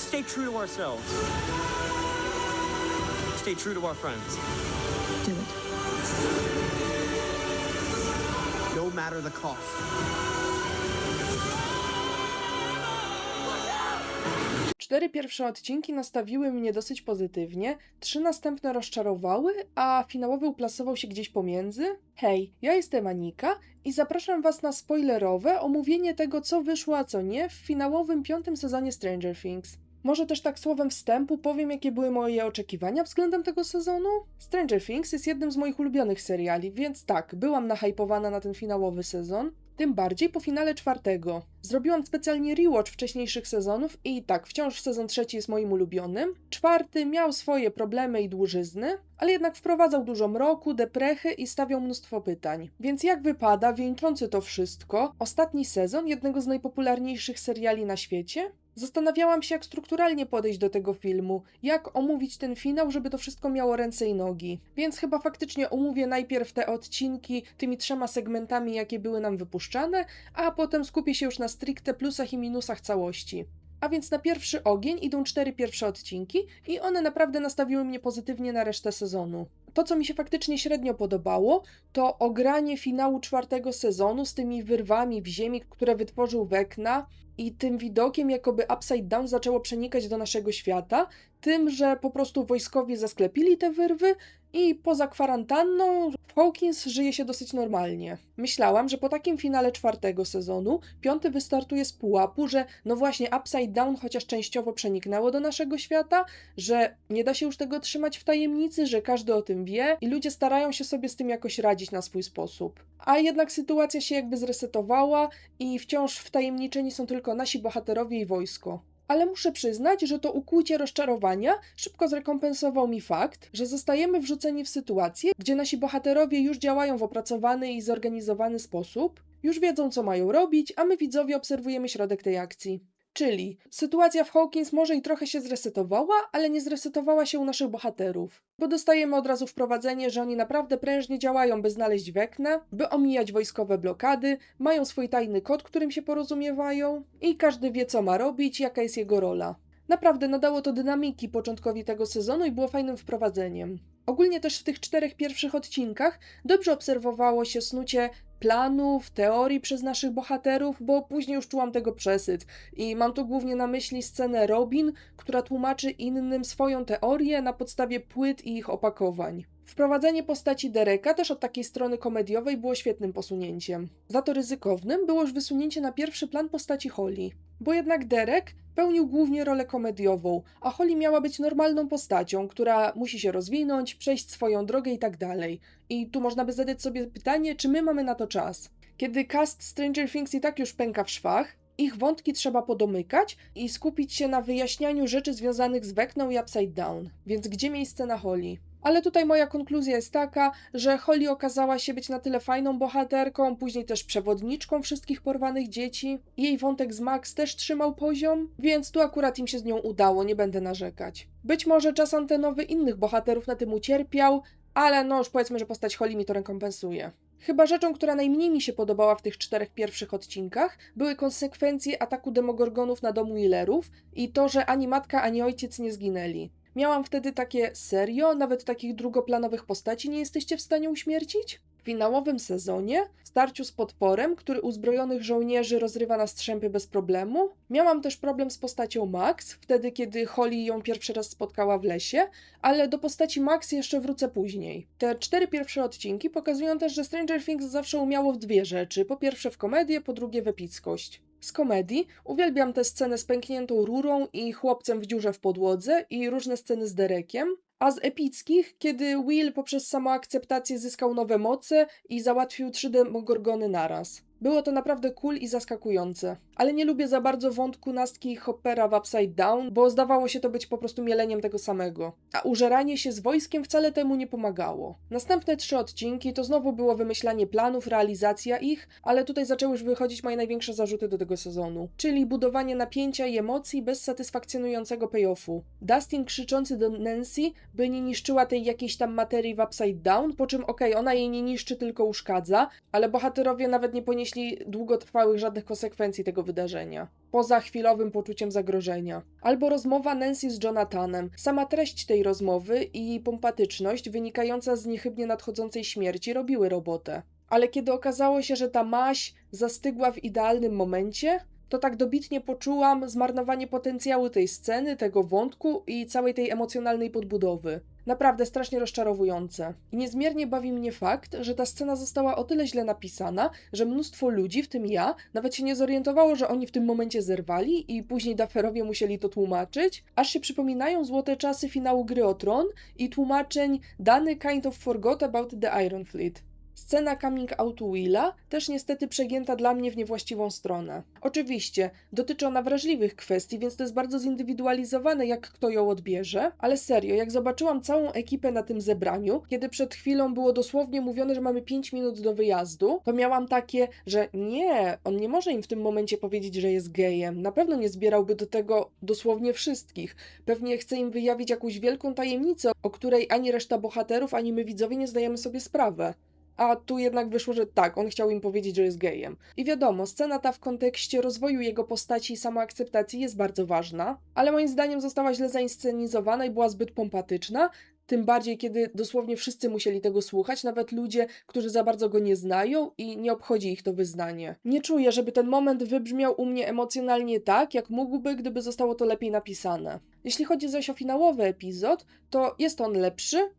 just stay true to ourselves. Stay true to our friends. Do it. No matter the cost. Cztery pierwsze odcinki nastawiły mnie dosyć pozytywnie, trzy następne rozczarowały, a finałowy uplasował się gdzieś pomiędzy. Hej, ja jestem Anika i zapraszam Was na spoilerowe omówienie tego, co wyszło, a co nie w finałowym piątym sezonie Stranger Things. Może też tak słowem wstępu powiem, jakie były moje oczekiwania względem tego sezonu? Stranger Things jest jednym z moich ulubionych seriali, więc tak, byłam nahypowana na ten finałowy sezon. Tym bardziej po finale czwartego. Zrobiłam specjalnie rewatch wcześniejszych sezonów i tak, wciąż sezon trzeci jest moim ulubionym. Czwarty miał swoje problemy i dłużyzny, ale jednak wprowadzał dużo mroku, deprechy i stawiał mnóstwo pytań. Więc jak wypada, wieńczący to wszystko, ostatni sezon jednego z najpopularniejszych seriali na świecie? Zastanawiałam się, jak strukturalnie podejść do tego filmu, jak omówić ten finał, żeby to wszystko miało ręce i nogi. Więc chyba faktycznie omówię najpierw te odcinki tymi trzema segmentami, jakie były nam wypuszczane, a potem skupię się już na stricte plusach i minusach całości. A więc na pierwszy ogień idą cztery pierwsze odcinki i one naprawdę nastawiły mnie pozytywnie na resztę sezonu. To, co mi się faktycznie średnio podobało, to ogranie finału czwartego sezonu z tymi wyrwami w ziemi, które wytworzył Wekna i tym widokiem, jakoby Upside Down zaczęło przenikać do naszego świata, tym, że po prostu wojskowie zasklepili te wyrwy i poza kwarantanną w Hawkins żyje się dosyć normalnie. Myślałam, że po takim finale czwartego sezonu piąty wystartuje z pułapu, że no właśnie Upside Down chociaż częściowo przeniknęło do naszego świata, że nie da się już tego trzymać w tajemnicy, że każdy o tym wie i ludzie starają się sobie z tym jakoś radzić na swój sposób. A jednak sytuacja się jakby zresetowała i wciąż wtajemniczeni są tylko nasi bohaterowie i wojsko. Ale muszę przyznać, że to ukłucie rozczarowania szybko zrekompensował mi fakt, że zostajemy wrzuceni w sytuację, gdzie nasi bohaterowie już działają w opracowany i zorganizowany sposób, już wiedzą, co mają robić, a my widzowie obserwujemy środek tej akcji. Czyli sytuacja w Hawkins może i trochę się zresetowała, ale nie zresetowała się u naszych bohaterów. Bo dostajemy od razu wprowadzenie, że oni naprawdę prężnie działają, by znaleźć Weknę, by omijać wojskowe blokady, mają swój tajny kod, którym się porozumiewają i każdy wie, co ma robić, jaka jest jego rola. Naprawdę nadało to dynamiki początkowi tego sezonu i było fajnym wprowadzeniem. Ogólnie też w tych czterech pierwszych odcinkach dobrze obserwowało się snucie planów, teorii przez naszych bohaterów, bo później już czułam tego przesyt. I mam tu głównie na myśli scenę Robin, która tłumaczy innym swoją teorię na podstawie płyt i ich opakowań. Wprowadzenie postaci Dereka też od takiej strony komediowej było świetnym posunięciem. Za to ryzykownym było już wysunięcie na pierwszy plan postaci Holly. Bo jednak Derek pełnił głównie rolę komediową, a Holly miała być normalną postacią, która musi się rozwinąć, przejść swoją drogę i tak dalej. I tu można by zadać sobie pytanie, czy my mamy na to czas. Kiedy cast Stranger Things i tak już pęka w szwach, ich wątki trzeba podomykać i skupić się na wyjaśnianiu rzeczy związanych z Vecną i Upside Down. Więc gdzie miejsce na Holly? Ale tutaj moja konkluzja jest taka, że Holly okazała się być na tyle fajną bohaterką, później też przewodniczką wszystkich porwanych dzieci. Jej wątek z Max też trzymał poziom, więc tu akurat im się z nią udało, nie będę narzekać. Być może czas antenowy innych bohaterów na tym ucierpiał, ale no już powiedzmy, że postać Holly mi to rekompensuje. Chyba rzeczą, która najmniej mi się podobała w tych czterech pierwszych odcinkach, były konsekwencje ataku demogorgonów na dom Willerów i to, że ani matka, ani ojciec nie zginęli. Miałam wtedy takie serio, nawet takich drugoplanowych postaci nie jesteście w stanie uśmiercić? W finałowym sezonie, w starciu z podporem, który uzbrojonych żołnierzy rozrywa na strzępy bez problemu, miałam też problem z postacią Max, wtedy kiedy Holly ją pierwszy raz spotkała w lesie, ale do postaci Max jeszcze wrócę później. Te cztery pierwsze odcinki pokazują też, że Stranger Things zawsze umiało w dwie rzeczy. Po pierwsze w komedię, po drugie w epickość. Z komedii uwielbiam tę scenę z pękniętą rurą i chłopcem w dziurze w podłodze i różne sceny z Derekiem, a z epickich, kiedy Will poprzez samoakceptację zyskał nowe moce i załatwił trzy demogorgony naraz. Było to naprawdę cool i zaskakujące. Ale nie lubię za bardzo wątku Nastki i Hoppera w Upside Down, bo zdawało się to być po prostu mieleniem tego samego. A użeranie się z wojskiem wcale temu nie pomagało. Następne trzy odcinki to znowu było wymyślanie planów, realizacja ich, ale tutaj zaczęły już wychodzić moje największe zarzuty do tego sezonu. Czyli budowanie napięcia i emocji bez satysfakcjonującego payoffu. Dustin krzyczący do Nancy, by nie niszczyła tej jakiejś tam materii w Upside Down, po czym okej, ona jej nie niszczy, tylko uszkadza, ale bohaterowie nawet nie ponieśli długotrwałych żadnych konsekwencji tego wydarzenia. Poza chwilowym poczuciem zagrożenia. Albo rozmowa Nancy z Jonathanem. Sama treść tej rozmowy i pompatyczność wynikająca z niechybnie nadchodzącej śmierci robiły robotę. Ale kiedy okazało się, że ta maś zastygła w idealnym momencie, to tak dobitnie poczułam zmarnowanie potencjału tej sceny, tego wątku i całej tej emocjonalnej podbudowy. Naprawdę strasznie rozczarowujące. I niezmiernie bawi mnie fakt, że ta scena została o tyle źle napisana, że mnóstwo ludzi, w tym ja, nawet się nie zorientowało, że oni w tym momencie zerwali i później daferowie musieli to tłumaczyć, aż się przypominają złote czasy finału gry o tron i tłumaczeń Dany kind of forgot about the Iron Fleet. Scena coming out Willa też niestety przegięta dla mnie w niewłaściwą stronę. Oczywiście, dotyczy ona wrażliwych kwestii, więc to jest bardzo zindywidualizowane, jak kto ją odbierze, ale serio, jak zobaczyłam całą ekipę na tym zebraniu, kiedy przed chwilą było dosłownie mówione, że mamy 5 minut do wyjazdu, to miałam takie, że nie, on nie może im w tym momencie powiedzieć, że jest gejem. Na pewno nie zbierałby do tego dosłownie wszystkich. Pewnie chce im wyjawić jakąś wielką tajemnicę, o której ani reszta bohaterów, ani my widzowie nie zdajemy sobie sprawy. A tu jednak wyszło, że tak, on chciał im powiedzieć, że jest gejem. I wiadomo, scena ta w kontekście rozwoju jego postaci i samoakceptacji jest bardzo ważna, ale moim zdaniem została źle zainscenizowana i była zbyt pompatyczna, tym bardziej kiedy dosłownie wszyscy musieli tego słuchać, nawet ludzie, którzy za bardzo go nie znają i nie obchodzi ich to wyznanie. Nie czuję, żeby ten moment wybrzmiał u mnie emocjonalnie tak, jak mógłby, gdyby zostało to lepiej napisane. Jeśli chodzi zaś o finałowy epizod, to jest on lepszy,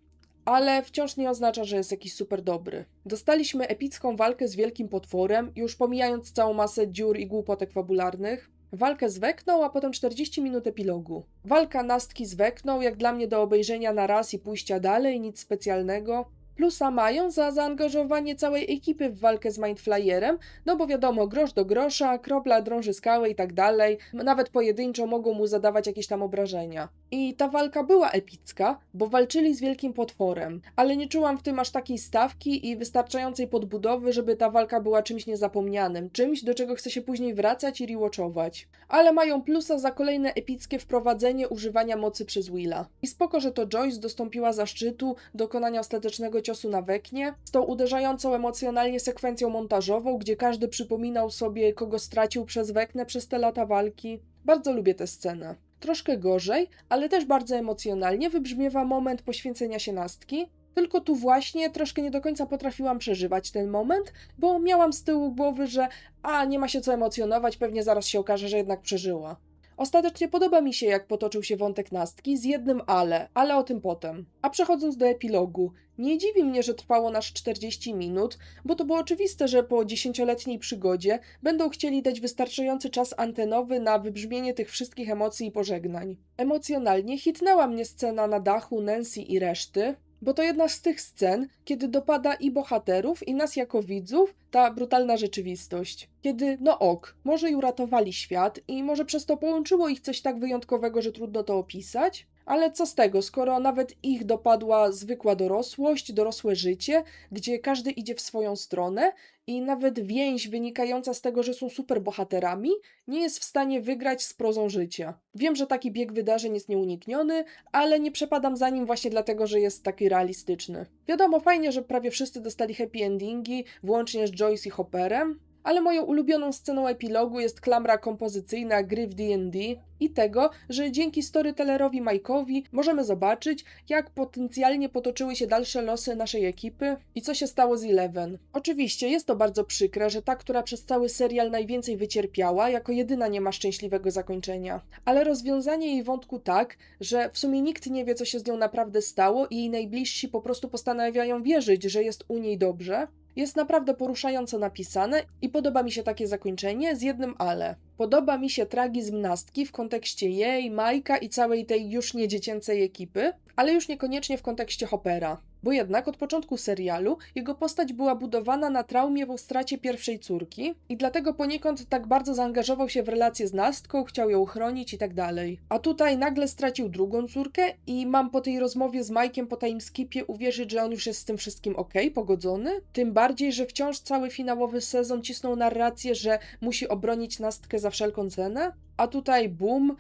ale wciąż nie oznacza, że jest jakiś super dobry. Dostaliśmy epicką walkę z wielkim potworem, już pomijając całą masę dziur i głupotek fabularnych. Walkę z Wekną, a potem 40 minut epilogu. Walka Nastki z Wekną, jak dla mnie do obejrzenia na raz i pójścia dalej, nic specjalnego. Plusa mają za zaangażowanie całej ekipy w walkę z Mindflyerem, no bo wiadomo, grosz do grosza, kropla drąży skałę i tak dalej, nawet pojedynczo mogą mu zadawać jakieś tam obrażenia. I ta walka była epicka, bo walczyli z wielkim potworem, ale nie czułam w tym aż takiej stawki i wystarczającej podbudowy, żeby ta walka była czymś niezapomnianym, czymś, do czego chce się później wracać i rewatchować. Ale mają plusa za kolejne epickie wprowadzenie używania mocy przez Willa. I spoko, że to Joyce dostąpiła zaszczytu dokonania ostatecznego ciosu na weknie, z tą uderzającą emocjonalnie sekwencją montażową, gdzie każdy przypominał sobie, kogo stracił przez weknę przez te lata walki. Bardzo lubię tę scenę. Troszkę gorzej, ale też bardzo emocjonalnie wybrzmiewa moment poświęcenia się Nastki. Tylko tu właśnie troszkę nie do końca potrafiłam przeżywać ten moment, bo miałam z tyłu głowy, że a nie ma się co emocjonować, pewnie zaraz się okaże, że jednak przeżyła. Ostatecznie podoba mi się, jak potoczył się wątek Nastki, z jednym ale, ale o tym potem. A przechodząc do epilogu, nie dziwi mnie, że trwało nasz 40 minut, bo to było oczywiste, że po dziesięcioletniej przygodzie będą chcieli dać wystarczający czas antenowy na wybrzmienie tych wszystkich emocji i pożegnań. Emocjonalnie hitnęła mnie scena na dachu Nancy i reszty, bo to jedna z tych scen, kiedy dopada i bohaterów, i nas jako widzów ta brutalna rzeczywistość. Kiedy, no ok, może i uratowali świat i może przez to połączyło ich coś tak wyjątkowego, że trudno to opisać, ale co z tego, skoro nawet ich dopadła zwykła dorosłość, dorosłe życie, gdzie każdy idzie w swoją stronę i nawet więź wynikająca z tego, że są superbohaterami, nie jest w stanie wygrać z prozą życia. Wiem, że taki bieg wydarzeń jest nieunikniony, ale nie przepadam za nim właśnie dlatego, że jest taki realistyczny. Wiadomo, fajnie, że prawie wszyscy dostali happy endingi, włącznie z Joyce i Hopperem, ale moją ulubioną sceną epilogu jest klamra kompozycyjna gry w D&D i tego, że dzięki storytellerowi Mike'owi możemy zobaczyć, jak potencjalnie potoczyły się dalsze losy naszej ekipy i co się stało z Eleven. Oczywiście jest to bardzo przykre, że ta, która przez cały serial najwięcej wycierpiała, jako jedyna nie ma szczęśliwego zakończenia. Ale rozwiązanie jej wątku tak, że w sumie nikt nie wie, co się z nią naprawdę stało i jej najbliżsi po prostu postanawiają wierzyć, że jest u niej dobrze, jest naprawdę poruszająco napisane i podoba mi się takie zakończenie z jednym ale. Podoba mi się tragizm Nastki w kontekście jej, Majka i całej tej już nie dziecięcej ekipy, ale już niekoniecznie w kontekście Hoppera. Bo jednak od początku serialu jego postać była budowana na traumie po stracie pierwszej córki i dlatego poniekąd tak bardzo zaangażował się w relację z Nastką, chciał ją chronić i tak dalej. A tutaj nagle stracił drugą córkę i mam po tej rozmowie z Majkiem po timeskipie uwierzyć, że on już jest z tym wszystkim ok, pogodzony? Tym bardziej, że wciąż cały finałowy sezon cisnął narrację, że musi obronić Nastkę za wszelką cenę? A tutaj boom,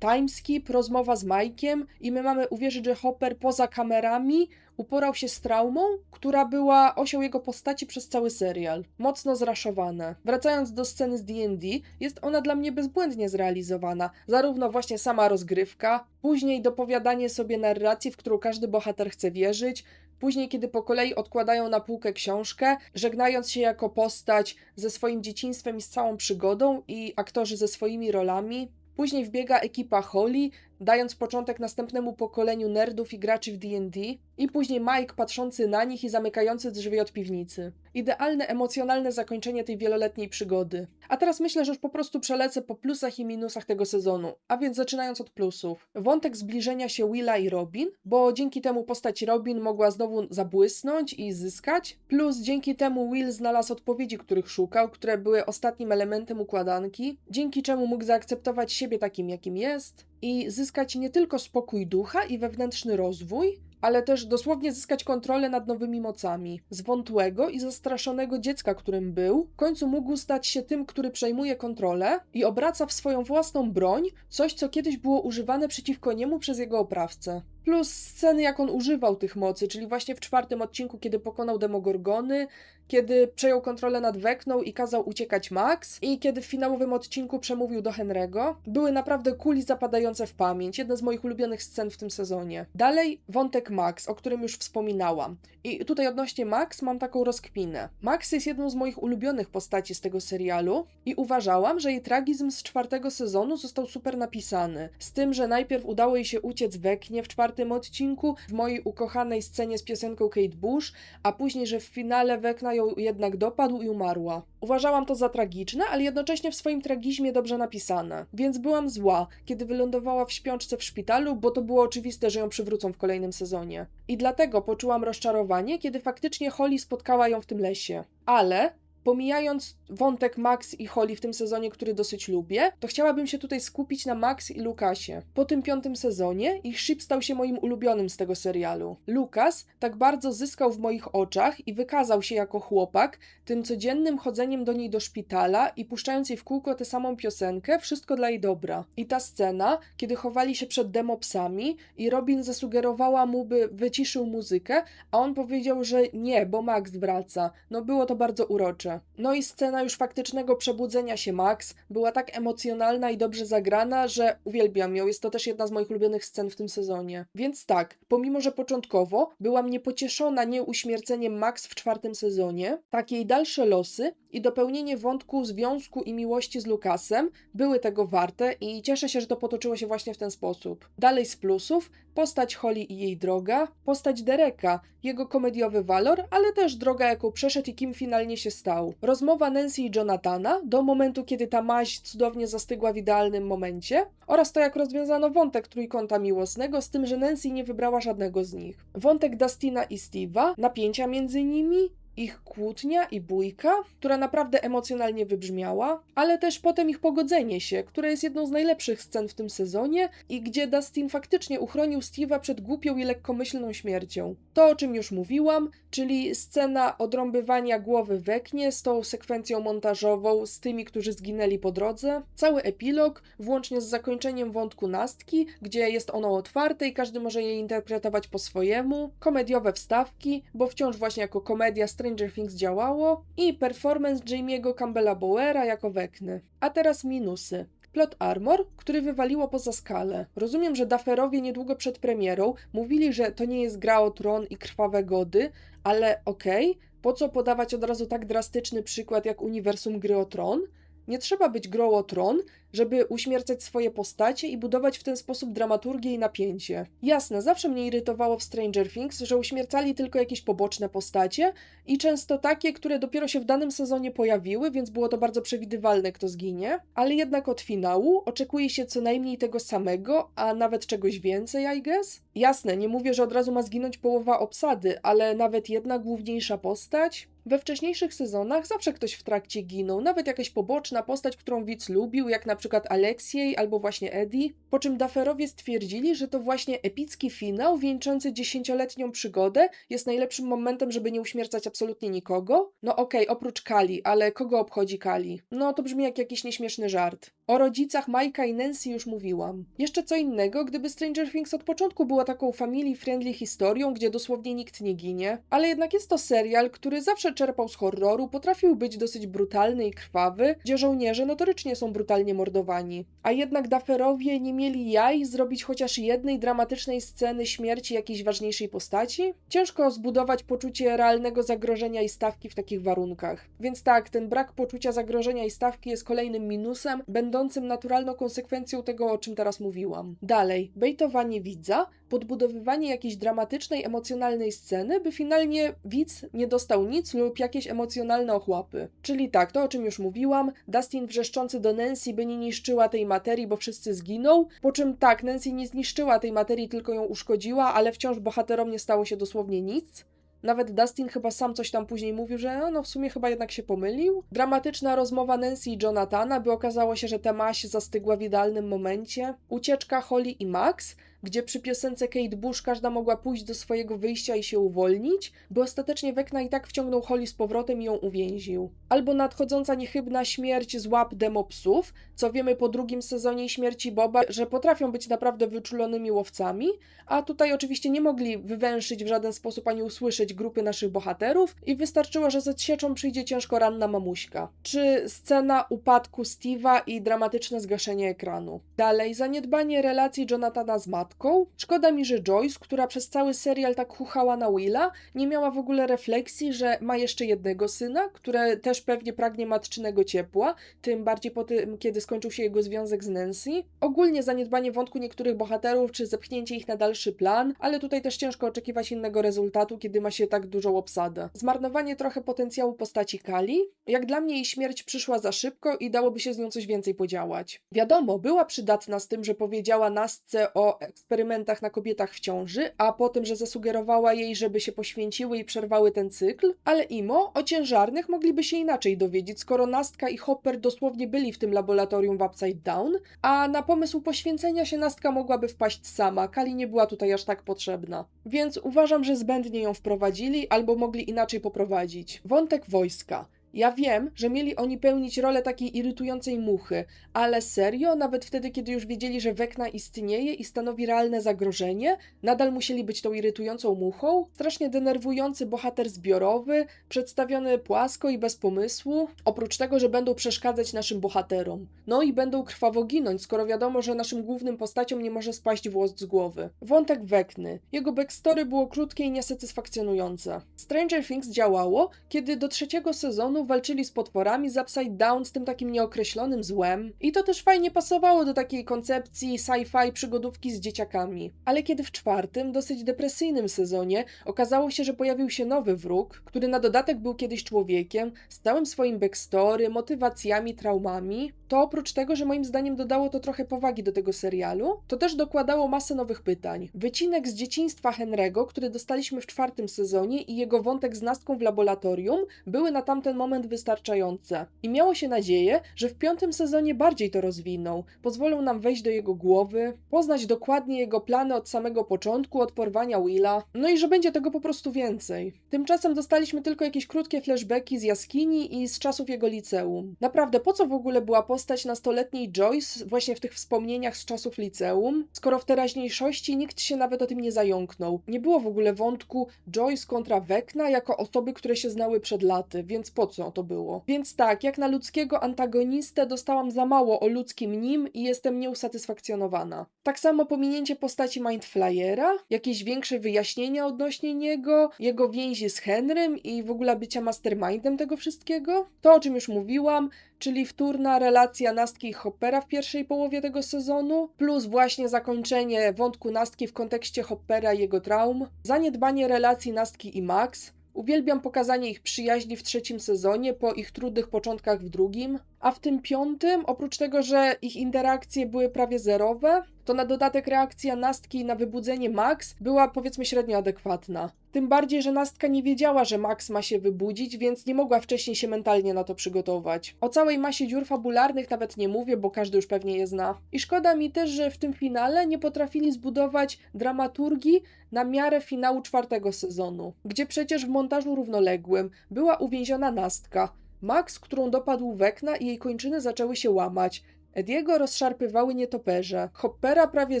timeskip, rozmowa z Mike'iem i my mamy uwierzyć, że Hopper poza kamerami uporał się z traumą, która była osią jego postaci przez cały serial. Mocno zraszowane. Wracając do sceny z D&D, jest ona dla mnie bezbłędnie zrealizowana. Zarówno właśnie sama rozgrywka, później dopowiadanie sobie narracji, w którą każdy bohater chce wierzyć, Później, kiedy po kolei odkładają na półkę książkę, żegnając się jako postać ze swoim dzieciństwem i z całą przygodą, i aktorzy ze swoimi rolami. Później wbiega ekipa Holly, dając początek następnemu pokoleniu nerdów i graczy w D&D, i później Mike patrzący na nich i zamykający drzwi od piwnicy. Idealne emocjonalne zakończenie tej wieloletniej przygody. A teraz myślę, że już po prostu przelecę po plusach i minusach tego sezonu, a więc zaczynając od plusów. Wątek zbliżenia się Willa i Robin, bo dzięki temu postać Robin mogła znowu zabłysnąć i zyskać, plus dzięki temu Will znalazł odpowiedzi, których szukał, które były ostatnim elementem układanki, dzięki czemu mógł zaakceptować siebie takim, jakim jest, i zyskać nie tylko spokój ducha i wewnętrzny rozwój, ale też dosłownie zyskać kontrolę nad nowymi mocami. Z wątłego i zastraszonego dziecka, którym był, w końcu mógł stać się tym, który przejmuje kontrolę i obraca w swoją własną broń coś, co kiedyś było używane przeciwko niemu przez jego oprawcę. Plus sceny, jak on używał tych mocy, czyli właśnie w czwartym odcinku, kiedy pokonał Demogorgony, kiedy przejął kontrolę nad Wekną i kazał uciekać Max, i kiedy w finałowym odcinku przemówił do Henry'ego, były naprawdę kuli zapadające w pamięć, jedna z moich ulubionych scen w tym sezonie. Dalej wątek Max, o którym już wspominałam. I tutaj odnośnie Max mam taką rozkminę. Max jest jedną z moich ulubionych postaci z tego serialu i uważałam, że jej tragizm z czwartego sezonu został super napisany. Z tym, że najpierw udało jej się uciec w Eknie w czwartym odcinku, w mojej ukochanej scenie z piosenką Kate Bush, a później, że w finale Wekna ją jednak dopadł i umarła. Uważałam to za tragiczne, ale jednocześnie w swoim tragizmie dobrze napisane. Więc byłam zła, kiedy wylądowała w śpiączce w szpitalu, bo to było oczywiste, że ją przywrócą w kolejnym sezonie. I dlatego poczułam rozczarowanie, kiedy faktycznie Holly spotkała ją w tym lesie. Ale Pomijając wątek Max i Holly w tym sezonie, który dosyć lubię, to chciałabym się tutaj skupić na Max i Lukasie. Po tym piątym sezonie ich ship stał się moim ulubionym z tego serialu. Lukas tak bardzo zyskał w moich oczach i wykazał się jako chłopak tym codziennym chodzeniem do niej do szpitala i puszczając jej w kółko tę samą piosenkę, wszystko dla jej dobra. I ta scena, kiedy chowali się przed demopsami i Robin zasugerowała mu, by wyciszył muzykę, a on powiedział, że nie, bo Max wraca. No było to bardzo urocze. No i scena już faktycznego przebudzenia się Max była tak emocjonalna i dobrze zagrana, że uwielbiam ją. Jest to też jedna z moich ulubionych scen w tym sezonie. Więc tak, pomimo że początkowo byłam niepocieszona nieuśmierceniem Max w czwartym sezonie, tak jej dalsze losy i dopełnienie wątku związku i miłości z Lukasem były tego warte i cieszę się, że to potoczyło się właśnie w ten sposób. Dalej z plusów, postać Holly i jej droga, postać Dereka, jego komediowy walor, ale też droga, jaką przeszedł i kim finalnie się stał. Rozmowa Nancy i Jonathana do momentu, kiedy ta maź cudownie zastygła w idealnym momencie oraz to, jak rozwiązano wątek trójkąta miłosnego z tym, że Nancy nie wybrała żadnego z nich. Wątek Dustina i Steve'a, napięcia między nimi, ich kłótnia i bójka, która naprawdę emocjonalnie wybrzmiała, ale też potem ich pogodzenie się, które jest jedną z najlepszych scen w tym sezonie i gdzie Dustin faktycznie uchronił Steve'a przed głupią i lekkomyślną śmiercią. To, o czym już mówiłam, czyli scena odrąbywania głowy w eknie z tą sekwencją montażową z tymi, którzy zginęli po drodze, cały epilog, włącznie z zakończeniem wątku Nastki, gdzie jest ono otwarte i każdy może je interpretować po swojemu, komediowe wstawki, bo wciąż właśnie jako komedia Stranger Things działało i performance Jamie'ego Campbella Bowera jako Wekny. A teraz minusy. Plot Armor, który wywaliło poza skalę. Rozumiem, że Dufferowie niedługo przed premierą mówili, że to nie jest gra o tron i krwawe gody, ale okej, okay, po co podawać od razu tak drastyczny przykład jak uniwersum gry o tron? Nie trzeba być grą o tron, żeby uśmiercać swoje postacie i budować w ten sposób dramaturgię i napięcie. Jasne, zawsze mnie irytowało w Stranger Things, że uśmiercali tylko jakieś poboczne postacie i często takie, które dopiero się w danym sezonie pojawiły, więc było to bardzo przewidywalne, kto zginie, ale jednak od finału oczekuje się co najmniej tego samego, a nawet czegoś więcej, I guess? Jasne, nie mówię, że od razu ma zginąć połowa obsady, ale nawet jedna główniejsza postać, we wcześniejszych sezonach zawsze ktoś w trakcie ginął, nawet jakaś poboczna postać, którą widz lubił, jak na przykład Aleksiej albo właśnie Eddie, po czym Dufferowie stwierdzili, że to właśnie epicki finał wieńczący dziesięcioletnią przygodę jest najlepszym momentem, żeby nie uśmiercać absolutnie nikogo. No okej, okay, oprócz Kali, ale kogo obchodzi Kali? No to brzmi jak jakiś nieśmieszny żart. O rodzicach Majka i Nancy już mówiłam. Jeszcze co innego, gdyby Stranger Things od początku była taką family-friendly historią, gdzie dosłownie nikt nie ginie, ale jednak jest to serial, który zawsze czerpał z horroru, potrafił być dosyć brutalny i krwawy, gdzie żołnierze notorycznie są brutalnie mordowani. A jednak Dufferowie nie mieli jaj zrobić chociaż jednej dramatycznej sceny śmierci jakiejś ważniejszej postaci? Ciężko zbudować poczucie realnego zagrożenia i stawki w takich warunkach. Więc tak, ten brak poczucia zagrożenia i stawki jest kolejnym minusem, będącym naturalną konsekwencją tego, o czym teraz mówiłam. Dalej, bejtowanie widza, podbudowywanie jakiejś dramatycznej, emocjonalnej sceny, by finalnie widz nie dostał nic lub jakieś emocjonalne ochłapy. Czyli tak, to o czym już mówiłam, Dustin wrzeszczący do Nancy, by nie niszczyła tej materii, bo wszyscy zginą, po czym tak, Nancy nie zniszczyła tej materii, tylko ją uszkodziła, ale wciąż bohaterom nie stało się dosłownie nic. Nawet Dustin chyba sam coś tam później mówił, że no w sumie chyba jednak się pomylił. Dramatyczna rozmowa Nancy i Jonathana, by okazało się, że ta maś zastygła w idealnym momencie. Ucieczka Holly i Max, gdzie przy piosence Kate Bush każda mogła pójść do swojego wyjścia i się uwolnić, by ostatecznie Wekna i tak wciągnął Holly z powrotem i ją uwięził. Albo nadchodząca niechybna śmierć z łap demopsów, co wiemy po drugim sezonie śmierci Boba, że potrafią być naprawdę wyczulonymi łowcami, a tutaj oczywiście nie mogli wywęszyć w żaden sposób ani usłyszeć grupy naszych bohaterów i wystarczyło, że z odsieczą przyjdzie ciężko ranna mamuśka. Czy scena upadku Steve'a i dramatyczne zgaszenie ekranu. Dalej, zaniedbanie relacji Jonathana z matką. Szkoda mi, że Joyce, która przez cały serial tak chuchała na Willa, nie miała w ogóle refleksji, że ma jeszcze jednego syna, które też pewnie pragnie matczynego ciepła, tym bardziej po tym, kiedy skończył się jego związek z Nancy. Ogólnie zaniedbanie wątku niektórych bohaterów, czy zepchnięcie ich na dalszy plan, ale tutaj też ciężko oczekiwać innego rezultatu, kiedy ma się tak dużą obsadę. Zmarnowanie trochę potencjału postaci Kali. Jak dla mnie jej śmierć przyszła za szybko i dałoby się z nią coś więcej podziałać. Wiadomo, była przydatna z tym, że powiedziała Nastce o eksperymentach na kobietach w ciąży, a potem, że zasugerowała jej, żeby się poświęciły i przerwały ten cykl, ale Imo o ciężarnych mogliby się inaczej dowiedzieć, skoro Nastka i Hopper dosłownie byli w tym laboratorium w Upside Down, a na pomysł poświęcenia się Nastka mogłaby wpaść sama, Kali nie była tutaj aż tak potrzebna. Więc uważam, że zbędnie ją wprowadzili albo mogli inaczej poprowadzić. Wątek wojska. Ja wiem, że mieli oni pełnić rolę takiej irytującej muchy, ale serio, nawet wtedy, kiedy już wiedzieli, że Wekna istnieje i stanowi realne zagrożenie, nadal musieli być tą irytującą muchą? Strasznie denerwujący bohater zbiorowy, przedstawiony płasko i bez pomysłu, oprócz tego, że będą przeszkadzać naszym bohaterom. No i będą krwawo ginąć, skoro wiadomo, że naszym głównym postaciom nie może spaść włos z głowy. Wątek Wekny. Jego backstory było krótkie i niesatysfakcjonujące. Stranger Things działało, kiedy do trzeciego sezonu walczyli z potworami z Upside Down, z tym takim nieokreślonym złem. I to też fajnie pasowało do takiej koncepcji sci-fi przygodówki z dzieciakami. Ale kiedy w czwartym, dosyć depresyjnym sezonie okazało się, że pojawił się nowy wróg, który na dodatek był kiedyś człowiekiem, z całym swoim backstory, motywacjami, traumami, to oprócz tego, że moim zdaniem dodało to trochę powagi do tego serialu, to też dokładało masę nowych pytań. Wycinek z dzieciństwa Henry'ego, który dostaliśmy w czwartym sezonie i jego wątek z nastką w laboratorium były na tamten moment wystarczające. I miało się nadzieję, że w piątym sezonie bardziej to rozwiną, pozwolą nam wejść do jego głowy, poznać dokładnie jego plany od samego początku, od porwania Willa, no i że będzie tego po prostu więcej. Tymczasem dostaliśmy tylko jakieś krótkie flashbacki z jaskini i z czasów jego liceum. Naprawdę, po co w ogóle była postać nastoletniej Joyce właśnie w tych wspomnieniach z czasów liceum, skoro w teraźniejszości nikt się nawet o tym nie zająknął. Nie było w ogóle wątku Joyce kontra Vecna jako osoby, które się znały przed laty, więc po co to było? Więc tak, jak na ludzkiego antagonistę dostałam za mało o ludzkim nim i jestem nieusatysfakcjonowana. Tak samo pominięcie postaci Mindflyera, jakieś większe wyjaśnienia odnośnie niego, jego więzi z Henrym i w ogóle bycia mastermindem tego wszystkiego. To, o czym już mówiłam, czyli wtórna relacja Nastki i Hoppera w pierwszej połowie tego sezonu, plus właśnie zakończenie wątku Nastki w kontekście Hoppera i jego traum, zaniedbanie relacji Nastki i Max, Uwielbiam pokazanie ich przyjaźni w trzecim sezonie, po ich trudnych początkach w drugim, a w tym piątym, oprócz tego, że ich interakcje były prawie zerowe, to na dodatek reakcja Nastki na wybudzenie Max była powiedzmy średnio adekwatna. Tym bardziej, że Nastka nie wiedziała, że Max ma się wybudzić, więc nie mogła wcześniej się mentalnie na to przygotować. O całej masie dziur fabularnych nawet nie mówię, bo każdy już pewnie je zna. I szkoda mi też, że w tym finale nie potrafili zbudować dramaturgii na miarę finału czwartego sezonu, gdzie przecież w montażu równoległym była uwięziona Nastka, Max, którą dopadł Wekna i jej kończyny zaczęły się łamać. Ediego rozszarpywały nietoperze. Hoppera prawie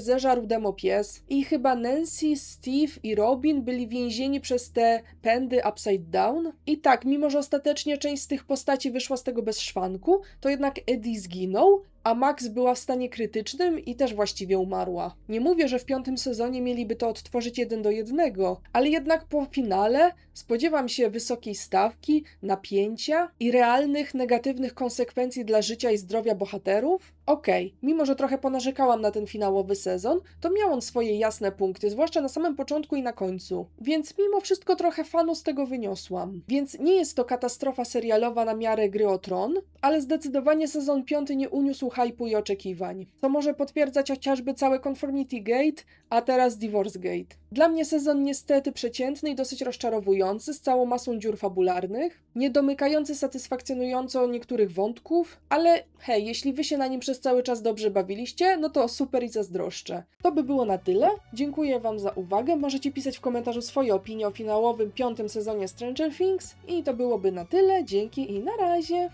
zeżarł demopies. I chyba Nancy, Steve i Robin byli więzieni przez te pędy Upside Down. I tak, mimo że ostatecznie część z tych postaci wyszła z tego bez szwanku, to jednak Eddie zginął, a Max była w stanie krytycznym i też właściwie umarła. Nie mówię, że w piątym sezonie mieliby to odtworzyć jeden do jednego, ale jednak po finale spodziewam się wysokiej stawki, napięcia i realnych negatywnych konsekwencji dla życia i zdrowia bohaterów. Okej, mimo że trochę ponarzekałam na ten finałowy sezon, to miał on swoje jasne punkty, zwłaszcza na samym początku i na końcu. Więc mimo wszystko trochę fanu z tego wyniosłam. Więc nie jest to katastrofa serialowa na miarę gry o tron, ale zdecydowanie sezon piąty nie uniósł hypu i oczekiwań. Co może potwierdzać chociażby całe Conformity Gate, a teraz Divorce Gate. Dla mnie sezon niestety przeciętny i dosyć rozczarowujący, z całą masą dziur fabularnych, nie domykający satysfakcjonująco niektórych wątków, ale hej, jeśli wy się na nim przez cały czas dobrze bawiliście, no to super i zazdroszczę. To by było na tyle. Dziękuję wam za uwagę. Możecie pisać w komentarzu swoje opinie o finałowym piątym sezonie Stranger Things i to byłoby na tyle. Dzięki i na razie.